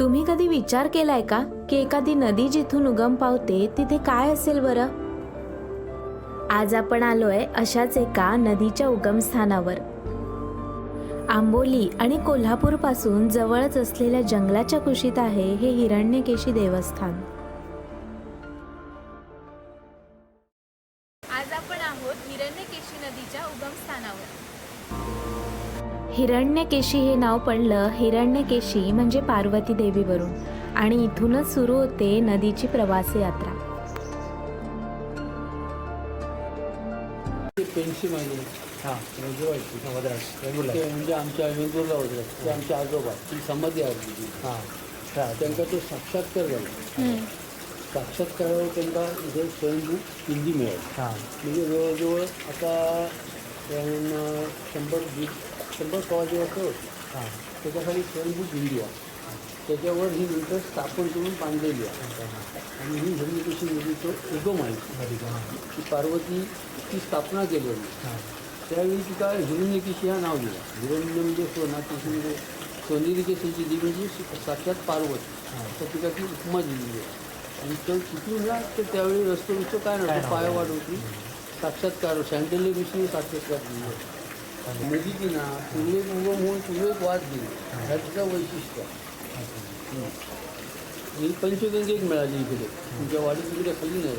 तुम्ही कधी विचार केलाय का की एखादी नदी जिथून उगम पावते तिथे काय असेल बरं? आज आपण आलोय अशाच एका नदीच्या उगमस्थानावर. आंबोली आणि कोल्हापूरपासून जवळच असलेल्या जंगलाच्या कुशीत आहे हे हिरण्यकेशी देवस्थान. आज आपण आहोत हिरण्यकेशी नदीच्या उगमस्थानावर. हिरण्यकेशी हे नाव पडलं हिरण्यकेशी म्हणजे पार्वती देवीवरून आणि इथूनच सुरू होते नदीची प्रवास यात्रा. पेन्शी हां म्हणजे आमच्या वेंगुर्ला होते ते आमचे आजोबा. ती समाधी आहे. हां. हां. त्यांना तो साक्षात्कार झाला. साक्षात्कारावर त्यांना इथे स्वयंभू हिंदी मिळाली. हां. म्हणजे जवळजवळ आता त्यांना शंभर दीड शंभर कवाजे होतं हां. त्याच्याखाली स्वयंभू दिंडी आहे. त्याच्यावर ही नंतर स्थापन करून बांधलेली आहे. आणि ही हिरण्यकेशी नदीचं उगम आहे. की पार्वती ती स्थापना केलेली त्यावेळी तिका हिरण्यकेशी हा नाव दिलं. हिरण्य म्हणजे सोना केशी म्हणजे सोनेरी केशीची ती म्हणजे साक्षात पार्वती. तर तिका ती उपमा दिलेली आहे. आणि तो तिथून ना तर त्यावेळी रस्तो काय नव्हतं नव्हतं. पायावाड होती. साक्षात्कार विषयी साक्षात्कार दिले नदी की ना पूर्वेक मुलं म्हणून पूर्वेक वाद दिली. ह्याचं वैशिष्ट्य. आहे. ही पंचगंगेक मिळाली इकडे. तुमच्या वाडीत तिकडे खाली नाही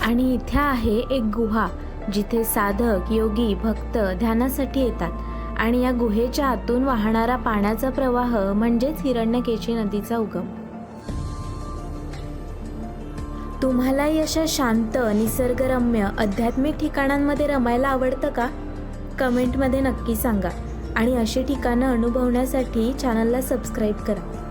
आणि इथे आहे एक गुहा जिथे साधक योगी भक्त ध्यानासाठी येतात. आणि या गुहेच्या आतून वाहणारा पाण्याचा प्रवाह म्हणजेच हिरण्यकेशी नदीचा उगम. तुम्हालाही अशा शांत निसर्गरम्य आध्यात्मिक ठिकाणांमध्ये रमायला आवडतं का? कमेंटमध्ये नक्की सांगा. आणि अशी ठिकाणं अनुभवण्यासाठी चॅनलला सबस्क्राईब करा.